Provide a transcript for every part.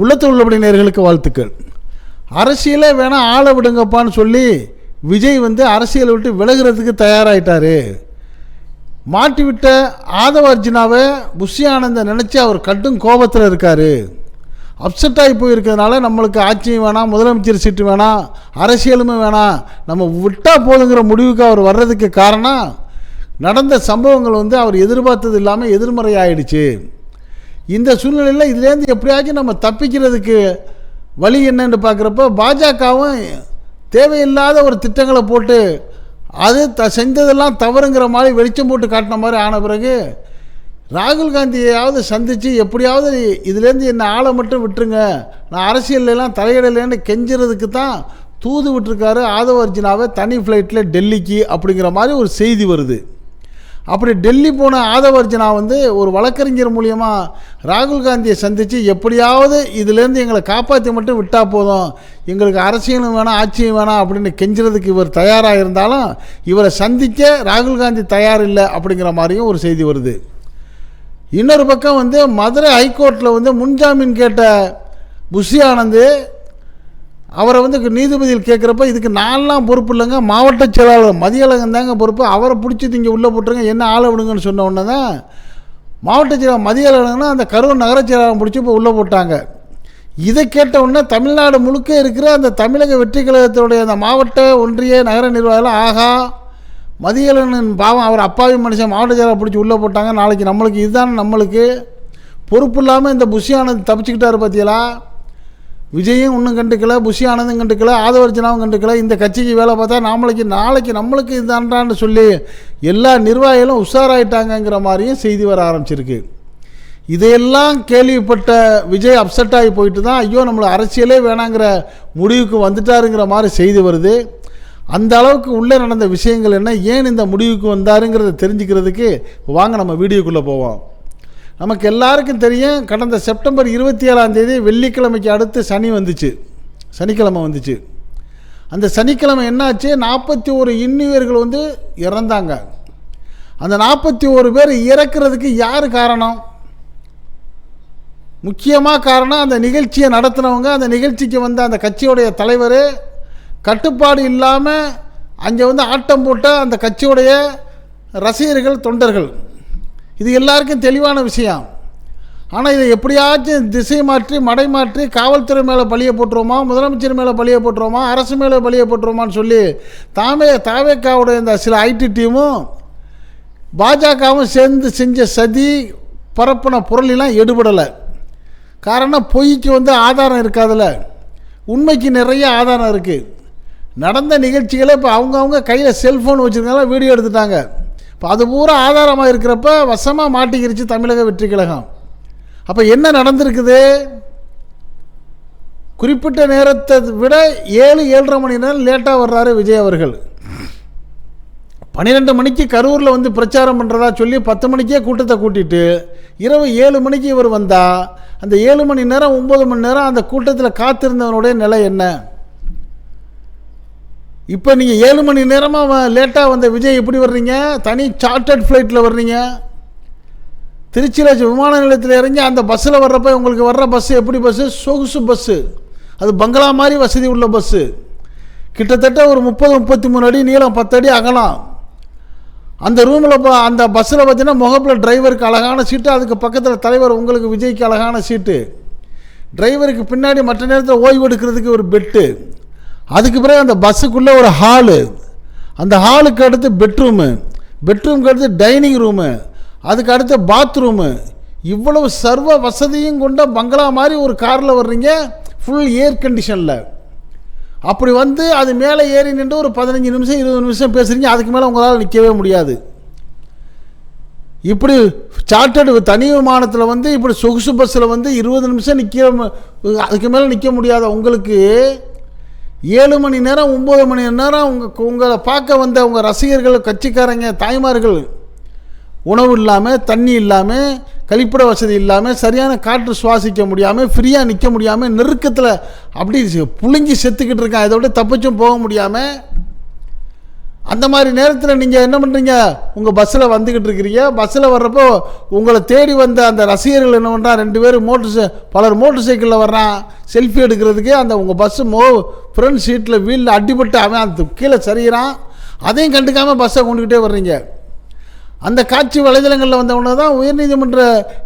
உள்ளத்தில் உள்ளபடி நேர்களுக்கு வாழ்த்துக்கள். அரசியலே வேணால் ஆளை விடுங்கப்பான்னு சொல்லி விஜய் வந்து அரசியலை விட்டு விலகிறதுக்கு தயாராகிட்டார் மாட்டி விட்ட ஆதவ அர்ஜுனாவை புஷி ஆனந்த நினச்சி அவர் கட்டும் கோபத்தில் இருக்கார். அப்செட் ஆகி போயிருக்கிறதுனால நம்மளுக்கு ஆட்சியும் வேணாம் முதலமைச்சர் சீட்டு வேணாம் அரசியலுமே வேணாம் நம்ம விட்டால் போதுங்கிற முடிவுக்கு அவர் வர்றதுக்கு காரணம் நடந்த சம்பவங்கள் வந்து அவர் எதிர்பார்த்தது இல்லாமல் எதிர்மறை ஆயிடுச்சு இந்த சூழ்நிலையில் இதுலேருந்து எப்படியாச்சும் நம்ம தப்பிக்கிறதுக்கு வழி என்னன்னு பார்க்குறப்ப பாஜகவும் தேவையில்லாத ஒரு திட்டங்களை போட்டு அது த செஞ்சதெல்லாம் தவறுங்கிற மாதிரி வெளிச்சம் போட்டு காட்டின மாதிரி ஆன பிறகு ராகுல் காந்தியாவது சந்தித்து எப்படியாவது இதுலேருந்து என்னை ஆளை மட்டும் விட்டுருங்க நான் அரசியல்லாம் தலையிடலைன்னு கெஞ்சுறதுக்கு தான் தூது விட்டுருக்காரு. ஆதவ அர்ஜுனாவை தனி ஃப்ளைட்டில் டெல்லிக்கு அப்படிங்கிற மாதிரி ஒரு செய்தி வருது. அப்படி டெல்லி போன ஆதவர்ஜனா வந்து ஒரு வழக்கறிஞர் மூலியமாக ராகுல் காந்தியை சந்தித்து எப்படியாவது இதுலேருந்து எங்களை காப்பாற்றி மட்டும் விட்டால் போதும். எங்களுக்கு அரசியலும் வேணாம் ஆட்சியும் வேணாம் அப்படின்னு கெஞ்சுறதுக்கு இவர் தயாராக இருந்தாலும் இவரை சந்திக்க ராகுல் காந்தி தயார் இல்லை அப்படிங்கிற மாதிரியும் ஒரு செய்தி வருது. இன்னொரு பக்கம் வந்து மதுரை ஹைகோர்ட்டில் வந்து முன்ஜாமீன் கேட்ட புஷி ஆனந்து அவரை வந்து நீதிபதியில் கேட்குறப்ப இதுக்கு நான்லாம் பொறுப்பு இல்லைங்க. மாவட்ட செயலாளர் மதியழகம் தாங்க பொறுப்பு. அவரை பிடிச்சி இங்கே உள்ளே போட்டுருங்க. என்ன ஆளை விடுங்கன்னு சொன்ன உடனே தான் மாவட்ட செயலாளர் மதியழகம்னா அந்த கரூர் நகர செயலாளர் பிடிச்சி இப்போ உள்ளே போட்டாங்க. இதை கேட்ட உடனே தமிழ்நாடு முழுக்க இருக்கிற அந்த தமிழக வெற்றி கழகத்தினுடைய அந்த மாவட்ட ஒன்றிய நகர நிர்வாகம் ஆகா மதியழகன் பாவம் அவர் அப்பாவி மனுஷன் மாவட்ட செயலாளர் பிடிச்சி உள்ளே போட்டாங்க. நாளைக்கு நம்மளுக்கு இதுதான் நம்மளுக்கு. பொறுப்பு இல்லாமல் இந்த புஷியானது தப்பிச்சுக்கிட்டாரு பார்த்தீங்களா விஜயும் ஒன்றும் கண்டுக்கல புஷி ஆனந்தும் கண்டுக்கல ஆதவர்ஜனாவும் கண்டுக்கல. இந்த கட்சிக்கு வேலை பார்த்தா நாமளுக்கு நாளைக்கு நம்மளுக்கு இதுதான்டான்னு சொல்லி எல்லா நிர்வாகிகளும் உஷாராயிட்டாங்கங்கிற மாதிரியும் செய்தி வர ஆரம்பிச்சிருக்கு. இதையெல்லாம் கேள்விப்பட்ட விஜய் அப்செட் ஆகி போயிட்டு தான் ஐயோ நம்மளை அரசியலே வேணாங்கிற முடிவுக்கு வந்துட்டாருங்கிற மாதிரி செய்தி வருது. அந்த அளவுக்கு உள்ளே நடந்த விஷயங்கள் என்ன? ஏன் இந்த முடிவுக்கு வந்தாருங்கிறத தெரிஞ்சுக்கிறதுக்கு வாங்க நம்ம வீடியோக்குள்ளே போவோம். நமக்கு எல்லாருக்கும் தெரியும் கடந்த செப்டம்பர் இருபத்தி ஏழாம் தேதி வெள்ளிக்கிழமைக்கு அடுத்து சனி வந்துச்சு. சனிக்கிழமை வந்துச்சு. அந்த சனிக்கிழமை என்னாச்சு? நாற்பத்தி ஒரு இன்னுயிர்கள் வந்து இறந்தாங்க. அந்த நாற்பத்தி ஒரு பேர் இறக்குறதுக்கு யார் காரணம்? முக்கியமாக காரணம் அந்த நிகழ்ச்சியை நடத்தினவங்க அந்த நிகழ்ச்சிக்கு வந்த அந்த கட்சியுடைய தலைவர் கட்டுப்பாடு இல்லாமல் அங்கே வந்து ஆட்டம் போட்ட அந்த கட்சியுடைய ரசிகர்கள் தொண்டர்கள். இது எல்லாருக்கும் தெளிவான விஷயம். ஆனால் இதை எப்படியாச்சும் திசை மாற்றி மடை மாற்றி காவல்துறை மேலே பழிய போட்டுருவோமா முதலமைச்சர் மேலே பழிய போட்டுருவோமா அரசு மேலே பழிய போட்டுருவோமான்னு சொல்லி தாமே தாவேக்காவுடைய இந்த சில ஐடி டீமும் பாஜகவும் சேர்ந்து செஞ்ச சதி பரப்பின பொருளெல்லாம் எடுபடலை. காரணம் பொய்க்கு வந்து ஆதாரம் இருக்காதுல்ல உண்மைக்கு நிறைய ஆதாரம் இருக்குது நடந்த நிகழ்ச்சிகளை இப்போ அவங்கவுங்க கையில் செல்ஃபோன் வச்சுருந்தாலும் வீடியோ எடுத்துட்டாங்க. இப்போ அது பூரா ஆதாரமாக இருக்கிறப்ப வசமாக மாட்டிக்கிருச்சு தமிழக வெற்றி கழகம். அப்போ என்ன நடந்திருக்குது? குறிப்பிட்ட நேரத்தை விட ஏழு ஏழரை மணி நேரம் லேட்டாக வர்றாரு விஜய் அவர்கள். பன்னிரெண்டு மணிக்கு கரூரில் வந்து பிரச்சாரம் பண்ணுறதா சொல்லி பத்து மணிக்கே கூட்டத்தை கூட்டிட்டு இரவு ஏழு மணிக்கு இவர் வந்தால் அந்த ஏழு மணி நேரம் ஒம்பது மணி நேரம் அந்த கூட்டத்தில் காத்திருந்தவனுடைய நிலை என்ன? இப்போ நீங்கள் ஏழு மணி நேரமாக லேட்டாக வந்த விஜய் எப்படி வர்றீங்க? தனி சார்ட்டர்ட் ஃப்ளைட்டில் வர்றீங்க. திருச்சியில் விமான நிலையத்தில் இறங்கி அந்த பஸ்ஸில் வர்றப்ப உங்களுக்கு வர்ற பஸ்ஸு எப்படி பஸ்ஸு சொகுசு பஸ்ஸு அது பங்களா மாதிரி வசதி உள்ள பஸ்ஸு கிட்டத்தட்ட ஒரு முப்பது முப்பத்தி மூணு அடி நீளம் பத்து அடி அகலம். அந்த ரூமில் அந்த பஸ்ஸில் பார்த்தீங்கன்னா முகப்பில் டிரைவருக்கு அழகான சீட்டு அதுக்கு பக்கத்தில் தலைவர் உங்களுக்கு விஜய்க்கு அழகான சீட்டு டிரைவருக்கு பின்னாடி மற்ற நேரத்தில் ஓய்வு எடுக்கிறதுக்கு ஒரு பெட்டு அதுக்கு பிறகு அந்த பஸ்ஸுக்குள்ளே ஒரு ஹாலு. அந்த ஹாலுக்கு அடுத்து பெட்ரூமு. பெட்ரூம்க்கு அடுத்து டைனிங் ரூமு. அதுக்கு அடுத்து பாத்ரூமு. இவ்வளவு சர்வ வசதியும் கொண்ட பங்களா மாதிரி ஒரு காரில் வர்றீங்க ஃபுல் ஏர் கண்டிஷனில் அப்படி வந்து அது மேலே ஏறி நின்று ஒரு பதினஞ்சு நிமிஷம் இருபது நிமிஷம் பேசுகிறீங்க அதுக்கு மேலே உங்களால் நிற்கவே முடியாது. இப்படி சார்ட்டர்டு தனி விமானத்தில் வந்து இப்படி சொகுசு பஸ்ஸில் வந்து இருபது நிமிஷம் நிற்க அதுக்கு மேலே நிற்க முடியாத உங்களுக்கு ஏழு மணி நேரம் ஒம்பது மணி நேரம் உங்கள் உங்களை பார்க்க வந்த உங்கள் ரசிகர்கள் கட்சிக்காரங்க தாய்மார்கள் உணவு இல்லாமல் தண்ணி இல்லாமல் கழிப்பிட வசதி இல்லாமல் சரியான காற்று சுவாசிக்க முடியாமல் ஃப்ரீயாக நிற்க முடியாமல் நெருக்கத்தில் அப்படி புழுங்கி செத்துக்கிட்டு இருக்கான். இதை விட தப்பிச்சும் போக முடியாமல் அந்த மாதிரி நேரத்தில் நீங்கள் என்ன பண்ணுறீங்க உங்கள் பஸ்ஸில் வந்துக்கிட்டு இருக்கிறீங்க. பஸ்ஸில் வர்றப்போ உங்களை தேடி வந்த அந்த ரசிகர்கள் என்ன பண்ணுறா ரெண்டு பேரும் மோட்டர் பலர் மோட்டர் சைக்கிளில் வர்றான். செல்ஃபி எடுக்கிறதுக்கு அந்த உங்கள் பஸ்ஸு மோ ஃப்ரண்ட் சீட்டில் வீலில் அடிபட்டு அவன் அந்த கீழே சரிகிறான் அதையும் கண்டுக்காமல் பஸ்ஸை கொண்டுக்கிட்டே வர்றீங்க. அந்த காட்சி வலைதளங்களில் வந்தவொடனே தான் உயர்நீதிமன்ற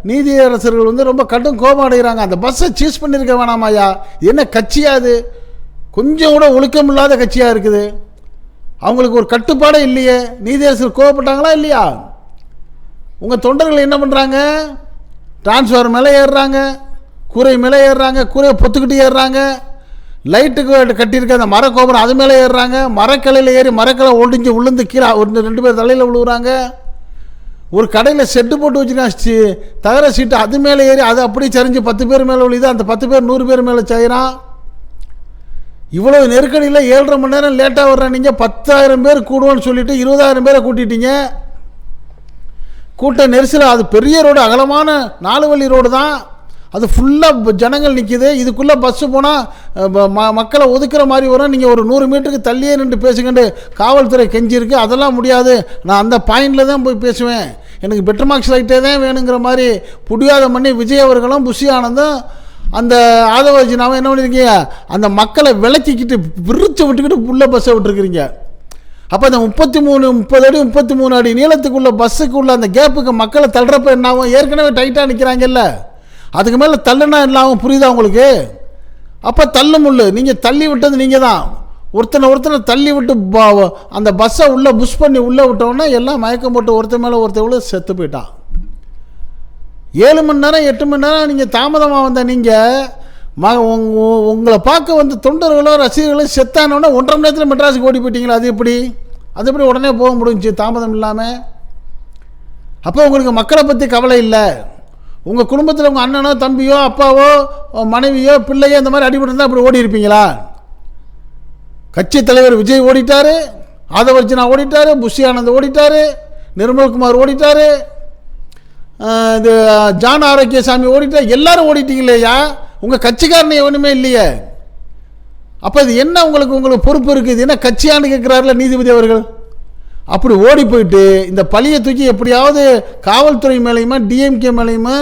நீதியரசர்கள் வந்து ரொம்ப கடும் கோபம் அடைகிறாங்க. அந்த பஸ்ஸை சீஸ் பண்ணியிருக்க வேணாமாயா என்ன கட்சியாக அது? கொஞ்சம் கூட ஒழுக்கம் இல்லாத கட்சியாக இருக்குது. அவங்களுக்கு ஒரு கட்டுப்பாடே இல்லையே. நீதியரசர் கோவப்பட்டாங்களா இல்லையா? உங்கள் தொண்டர்கள் என்ன பண்ணுறாங்க டிரான்ஸ்ஃபார் மேலே ஏறுறாங்க. கூரை மேலே ஏறுறாங்க. கூரையை பொத்துக்கிட்டு ஏறுறாங்க. லைட்டுக்கு கட்டியிருக்க அந்த மரக்கோபுரம் அது மேலே ஏறுறாங்க. மரக்கிளையில் ஏறி மரக்கிளை ஒடிஞ்சு விழுந்து கீழே ஒரு ரெண்டு பேர் தலையில் விழுவுறாங்க. ஒரு கடையில் செட்டு போட்டு வச்சுருக்கான் தகர சீட்டு அது மேலே ஏறி அது அப்படியே சரிஞ்சு பத்து பேர் மேலே விழுது அந்த பத்து பேர் நூறு பேர் மேலே செய்கிறான் இவ்வளோ நெருக்கடியில் ஏழரை மணி நேரம் லேட்டாக வர்ற நீங்கள் பத்தாயிரம் பேர் கூடுவோன்னு சொல்லிட்டு இருபதாயிரம் பேரை கூட்டிட்டீங்க. கூட்ட நெரிசல் அது பெரிய ரோடு அகலமான நாலு வழி ரோடு தான். அது ஃபுல்லாக ஜனங்கள் நிற்கிது இதுக்குள்ளே பஸ்ஸு போனால் மக்களை ஒதுக்குற மாதிரி வரும். நீங்கள் ஒரு நூறு மீட்டருக்கு தள்ளியே நின்று பேசுங்கண்டு காவல்துறை கெஞ்சிருக்கு அதெல்லாம் முடியாது. நான் அந்த பாயிண்டில் தான் போய் பேசுவேன். எனக்கு பெட்டர் மார்க்ஸ் லைட்டே தான் வேணுங்கிற மாதிரி புடியாத மண்ணி விஜய் அவர்களும் புஷி ஆனந்தும் அந்த ஆதவர்ஜினாவும் என்ன பண்ணியிருக்கீங்க அந்த மக்களை விளக்கிக்கிட்டு விரிச்சு விட்டுக்கிட்டு உள்ளே பஸ்ஸை விட்டுருக்கிறீங்க அப்போ அந்த முப்பத்தி மூணு முப்பது அடி முப்பத்தி மூணு அடி நீளத்துக்குள்ள பஸ்ஸுக்குள்ள அந்த கேப்புக்கு மக்களை தள்ளுறப்ப என்ன ஆகும் ஏற்கனவே டைட்டாக நிற்கிறாங்கல்ல அதுக்கு மேலே தள்ளுனா என்ன ஆகும் புரியுதா உங்களுக்கு? அப்போ தள்ளு முள்ளு. நீங்கள் தள்ளி விட்டது நீங்கள் தான் ஒருத்தனை ஒருத்தனை தள்ளி விட்டு அந்த பஸ்ஸை உள்ளே புஷ் பண்ணி உள்ளே விட்டோன்னே எல்லாம் மயக்கம் போட்டு ஒருத்தன் மேலே ஒருத்தன் செத்து போயிட்டான். ஏழு மணி நேரம் எட்டு மணி நேரம் நீங்கள் தாமதமாக வந்த நீங்கள் ம உங்களை பார்க்க வந்து தொண்டர்களோ ரசிகர்களோ செத்தானோடனே ஒன்றரை மணி நேரத்தில் மெட்ராஸுக்கு ஓடி போயிட்டீங்களா? அது எப்படி? அது எப்படி உடனே போக முடிஞ்சுச்சு? தாமதம் இல்லாமல் அப்போ உங்களுக்கு மக்களை பற்றி கவலை இல்லை. உங்கள் குடும்பத்தில் உங்கள் அண்ணனோ தம்பியோ அப்பாவோ மனைவியோ பிள்ளையோ இந்த மாதிரி அடிபட்டு அப்படி ஓடி இருப்பீங்களா? கட்சி தலைவர் விஜய் ஓடிட்டார் ஆதவர்ஜனா ஓடிட்டாரு புஷி ஆனந்த் ஓடிட்டார் நிர்மல்குமார் ஓடிட்டார் இது ஜான் ஆரோக்கியசாமி ஓடிட்டா எல்லாரும் ஓடிட்டீங்களேயா உங்கள் கட்சிக்காரனை எவனுமே இல்லையே. அப்போ இது என்ன உங்களுக்கு உங்களுக்கு பொறுப்பு இருக்குது? என்ன கட்சியான்னு கேட்குறாருல நீதிபதி அவர்கள்? அப்படி ஓடி போயிட்டு இந்த பழியை தூக்கி எப்படியாவது காவல்துறை மேலேயுமா டிஎம்கே மேலேயுமா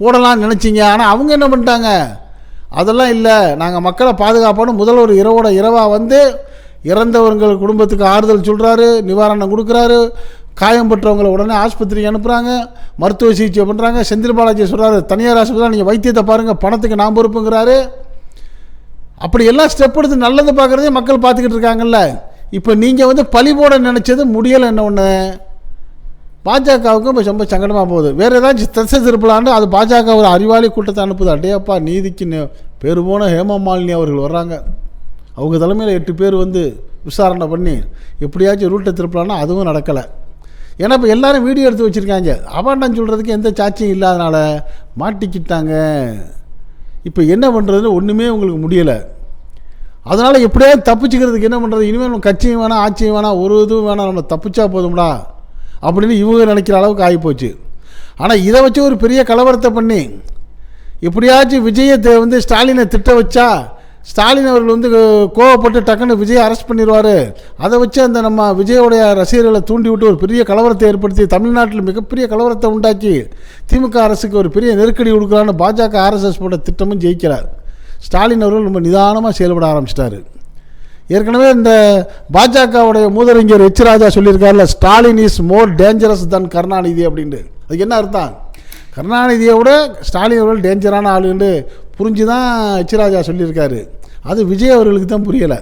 போடலாம்னு நினச்சிங்க. ஆனால் அவங்க என்ன பண்ணிட்டாங்க? அதெல்லாம் இல்லை. நாங்கள் மக்களை பாதுகாப்பான முதல்வர் இரவோட இரவாக வந்து இறந்தவர்கள் குடும்பத்துக்கு ஆறுதல் சொல்கிறாரு நிவாரணம் கொடுக்குறாரு. காயம் பெற்றவங்களை உடனே ஆஸ்பத்திரிக்கு அனுப்புகிறாங்க மருத்துவ சிகிச்சை பண்ணுறாங்க செந்தில் பாலாஜி சொல்கிறாரு தனியார் ஆஸ்பத்திரி நீங்கள் வைத்தியத்தை பாருங்கள் பணத்துக்கு நான் பொறுப்புங்கிறாரு. அப்படி எல்லாம் ஸ்டெப் எடுத்து நல்லது பார்க்குறதே மக்கள் பார்த்துக்கிட்டு இருக்காங்கல்ல. இப்போ நீங்கள் வந்து பழி போட நினச்சது முடியலை என்ன ஒன்று பாஜகவுக்கு இப்போ ரொம்ப சங்கடமாக போகுது. வேறு ஏதாச்சும் திசை திருப்பலான்னு அது பாஜக ஒரு அறிவாளி கூட்டத்தை அனுப்புது. அடேப்பா நீதிக்கு பேர் போன ஹேமா மாலினி அவர்கள் வர்றாங்க. அவங்க தலைமையில் எட்டு பேர் வந்து விசாரணை பண்ணி எப்படியாச்சும் ரூட்டை திருப்பலான்னா அதுவும் நடக்கலை. ஏன்னா இப்போ எல்லாரும் வீடியோ எடுத்து வச்சுருக்காங்க. அவாண்டம் சொல்கிறதுக்கு எந்த சாட்சியும் இல்லாதனால மாட்டிக்கிட்டாங்க. இப்போ என்ன பண்ணுறதுன்னு ஒன்றுமே உங்களுக்கு முடியலை. அதனால் எப்படியாவது தப்பிச்சுக்கிறதுக்கு என்ன பண்ணுறது இனிமேல் நம்ம கட்சியும் வேணாம் ஆட்சியும் வேணாம் ஒரு இதுவும் வேணாம் நம்ம தப்பிச்சா போதும்டா அப்படின்னு இவங்க நினைக்கிற அளவுக்கு ஆகிப்போச்சு. ஆனால் இதை வச்சு ஒரு பெரிய கலவரத்தை பண்ணி எப்படியாச்சும் விஜயை வந்து ஸ்டாலினை திட்ட வச்சா ஸ்டாலின் அவர்கள் வந்து கோவப்பட்டு டக்குன்னு விஜயை அரெஸ்ட் பண்ணிடுவார் அதை வச்சு அந்த நம்ம விஜயோடைய ரசிகர்களை தூண்டி விட்டு ஒரு பெரிய கலவரத்தை ஏற்படுத்தி தமிழ்நாட்டில் மிகப்பெரிய கலவரத்தை உண்டாக்கி திமுக அரசுக்கு ஒரு பெரிய நெருக்கடி கொடுக்கலான்னு பாஜக ஆர்எஸ்எஸ் போட்ட திட்டமும் ஜெயிக்கிறார். ஸ்டாலின் அவர்கள் ரொம்ப நிதானமாக செயல்பட ஆரம்பிச்சிட்டாரு. ஏற்கனவே இந்த பாஜகவுடைய மூதறிஞர் H Raja சொல்லியிருக்காருல Stalin is more dangerous than Karunanidhi அப்படின்ட்டு. அதுக்கு என்ன அர்த்தம்? கருணாநிதியை விட ஸ்டாலின் அவர்கள் டேஞ்சரான ஆளுன்னு புரிஞ்சு தான் எச் ராஜா சொல்லியிருக்காரு. அது விஜய் அவர்களுக்கு தான் புரியலை.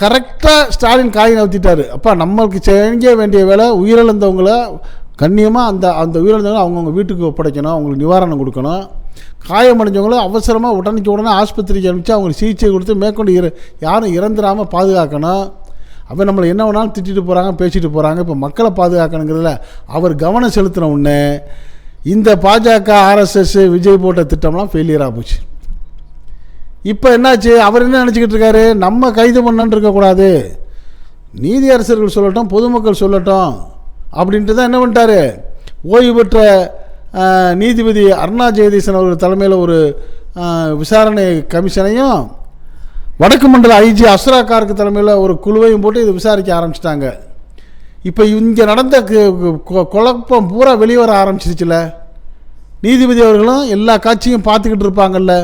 கரெக்டாக ஸ்டாலின் காய் நவுத்திட்டார். அப்பா நம்மளுக்கு செய்ய வேண்டிய வேலை உயிரிழந்தவங்கள கண்ணியமாக அந்த அந்த உயிரிழந்தவங்களை அவங்கவுங்க வீட்டுக்கு ஒப்படைக்கணும் அவங்களுக்கு நிவாரணம் கொடுக்கணும். காயமடைஞ்சவங்களும் அவசரமாக உடனே உடனே ஆஸ்பத்திரிக்கு அனுப்பிச்சு அவங்களுக்கு சிகிச்சை கொடுத்து மேற்கொண்டு இரு யாரும் இறந்துடாமல் பாதுகாக்கணும். அவன் நம்மளை என்ன வேணாலும் திட்டிட்டு போகிறாங்க பேசிட்டு போகிறாங்க இப்போ மக்களை பாதுகாக்கணுங்கிறதுல அவர் கவனம் செலுத்தின உடனே இந்த பாஜக ஆர்எஸ்எஸ் விஜய் போட்ட திட்டம்லாம் ஃபெயிலியராக போச்சு. இப்போ என்னாச்சு? அவர் என்ன நினச்சிக்கிட்டு இருக்காரு? நம்ம கைது பண்ணன்னு இருக்கக்கூடாது நீதியரசர்கள் சொல்லட்டும் பொதுமக்கள் சொல்லட்டும் அப்படின்ட்டு தான் என்ன பண்ணிட்டாரு? ஓய்வு பெற்ற நீதிபதி அருணா ஜெயதீசன் அவர்கள் தலைமையில் ஒரு விசாரணை கமிஷனையும் வடக்கு மண்டல ஐஜி அஸ்ரா கார்க்கு தலைமையில் ஒரு குழுவையும் போட்டு இதை விசாரிக்க ஆரம்பிச்சிட்டாங்க. இப்போ இங்கே நடந்த கு- குழப்பம் பூரா வெளியே வர ஆரம்பிச்சிருச்சுல நீதிபதி அவர்களும் எல்லா காட்சியும் பார்த்துக்கிட்டு இருப்பாங்கல்ல.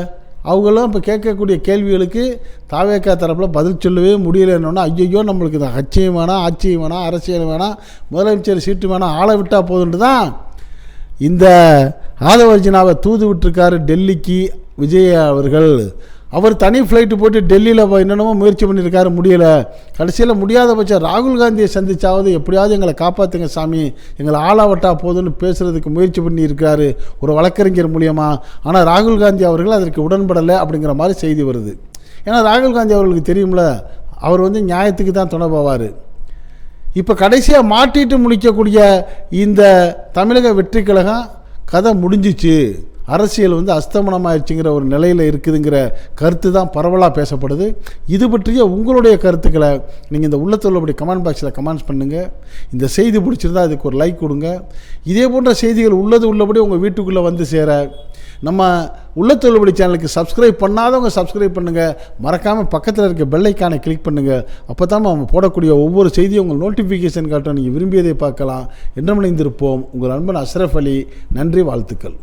அவங்களும் இப்போ கேட்கக்கூடிய கேள்விகளுக்கு தாவேக்கா தரப்பில் பதில் சொல்லவே முடியலன்னொன்னா ஐயோ நம்மளுக்கு இந்த கட்சியும் வேணாம் ஆட்சியும் வேணாம் அரசியல் வேணாம் முதலமைச்சர் சீட்டு வேணாம் ஆளை விட்டால் போதுன்ட்டு தான் இந்த ஆதவர்ஜினாவை தூது விட்டுருக்காரு டெல்லிக்கு விஜய் அவர்கள். அவர் தனி ஃப்ளைட்டு போட்டு டெல்லியில் என்னென்னமோ முயற்சி பண்ணியிருக்காரு முடியலை. கடைசியில் முடியாத பட்சம் ராகுல் காந்தியை சந்திச்சாவது எப்படியாவது எங்களை காப்பாற்றுங்க சாமி எங்களை ஆளாவட்டா போதுன்னு பேசுகிறதுக்கு முயற்சி பண்ணியிருக்காரு ஒரு வழக்கறிஞர் மூலியமாக ஆனால் ராகுல் காந்தி அவர்கள் அதற்கு உடன்படலை அப்படிங்கிற மாதிரி செய்தி வருது. ஏன்னா ராகுல் காந்தி அவர்களுக்கு தெரியும்ல அவர் வந்து நியாயத்துக்கு தான் துணை போவார். இப்போ கடைசியாக மாட்டிட்டு முடிக்கக்கூடிய இந்த தமிழக வெற்றி கழகம் கதை முடிஞ்சிச்சு. அரசியல் வந்து அஸ்தமனமாயிருச்சுங்கிற ஒரு நிலையில் இருக்குதுங்கிற கருத்து தான் பரவலாக பேசப்படுது. இது பற்றிய உங்களுடைய கருத்துக்களை நீங்கள் இந்த உள்ளத்துள்ளபடி கமெண்ட் பாக்ஸில் கமெண்ட்ஸ் பண்ணுங்கள் இந்த செய்தி பிடிச்சிருந்தா அதுக்கு ஒரு லைக் கொடுங்க. இதே போன்ற செய்திகள் உள்ளது உள்ளபடி உங்கள் வீட்டுக்குள்ளே வந்து சேர நம்ம உள்ளத்தொழுபடி சேனலுக்கு சப்ஸ்கிரைப் பண்ணாதவங்க சப்ஸ்கிரைப் பண்ணுங்கள் மறக்காமல் பக்கத்தில் இருக்க பெல்லைக்கானை கிளிக் பண்ணுங்கள் அப்போ தான் நம்ம போடக்கூடிய ஒவ்வொரு செய்தியும் உங்கள் நோட்டிஃபிகேஷன் காட்டும். நீங்கள் விரும்பியதை பார்க்கலாம். என்றமணிந்திருப்போம் உங்கள் அன்பன் அஷ்ரஃப் அலி. நன்றி வாழ்த்துக்கள்.